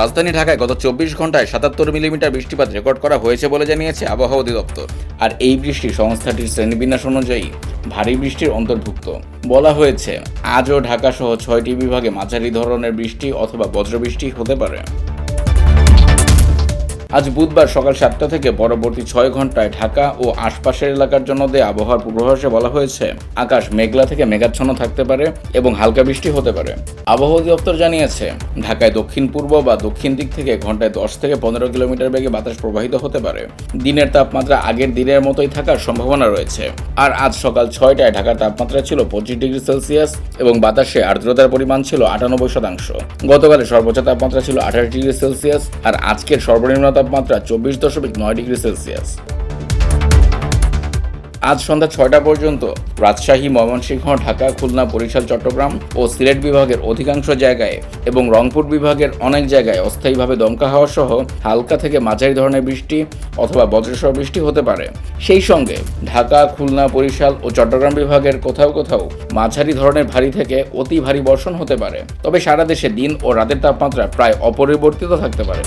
রাজধানী ঢাকায় গত চব্বিশ ঘন্টায় সাতাত্তর মিলিমিটার বৃষ্টিপাত রেকর্ড করা হয়েছে বলে জানিয়েছে আবহাওয়া অধিদপ্তর। আর এই বৃষ্টি সংস্থাটির শ্রেণীবিন্যাস অনুযায়ী ভারী বৃষ্টির অন্তর্ভুক্ত। বলা হয়েছে, আজও ঢাকা সহ ছয়টি বিভাগে মাঝারি ধরনের বৃষ্টি অথবা বজ্রবৃষ্টি হতে পারে। আজ বুধবার সকাল সাতটা থেকে পরবর্তী ছয় ঘন্টায় ঢাকা ও আশপাশের এলাকার জন্য দেয়া আবহাওয়ার পূর্বাভাসে বলা হয়েছে, আকাশ মেঘলা থেকে মেঘাচ্ছন্ন থাকতে পারে এবং হালকা বৃষ্টি হতে পারে। আবহাওয়া অধিদপ্তর জানিয়েছে, ঢাকায় দক্ষিণ পূর্ব বা দক্ষিণ দিক থেকে ঘন্টায় দশ থেকে পনেরো কিলোমিটার বেগে বাতাস প্রবাহিত হতে পারে। দিনের তাপমাত্রা আগের দিনের মতোই থাকার সম্ভাবনা রয়েছে। আর আজ সকাল ছয়টায় ঢাকার তাপমাত্রা ছিল পঁচিশ ডিগ্রি সেলসিয়াস এবং বাতাসে আর্দ্রতার পরিমাণ ছিল আটানব্বই শতাংশ। গতকালের সর্বোচ্চ তাপমাত্রা ছিল আঠাশ ডিগ্রি সেলসিয়াস আর আজকের সর্বনিম্ন তাপমাত্রা চব্বিশ দশমিক নয় ডিগ্রি সেলসিয়াস। আজ সন্ধ্যা ছয়টা পর্যন্ত রাজশাহী, ময়মনসিংহ, ঢাকা, খুলনা, বরিশাল, চট্টগ্রাম ও সিলেট বিভাগের অধিকাংশ জায়গায় এবং রংপুর বিভাগের অনেক জায়গায় অস্থায়ীভাবে দমকা হাওয়া সহ হালকা থেকে মাঝারি ধরনের বৃষ্টি অথবা বজ্রসহ বৃষ্টি হতে পারে। সেই সঙ্গে ঢাকা, খুলনা, বরিশাল ও চট্টগ্রাম বিভাগের কোথাও কোথাও মাঝারি ধরনের ভারী থেকে অতি ভারী বর্ষণ হতে পারে। তবে সারা দেশে দিন ও রাতের তাপমাত্রা প্রায় অপরিবর্তিত থাকতে পারে।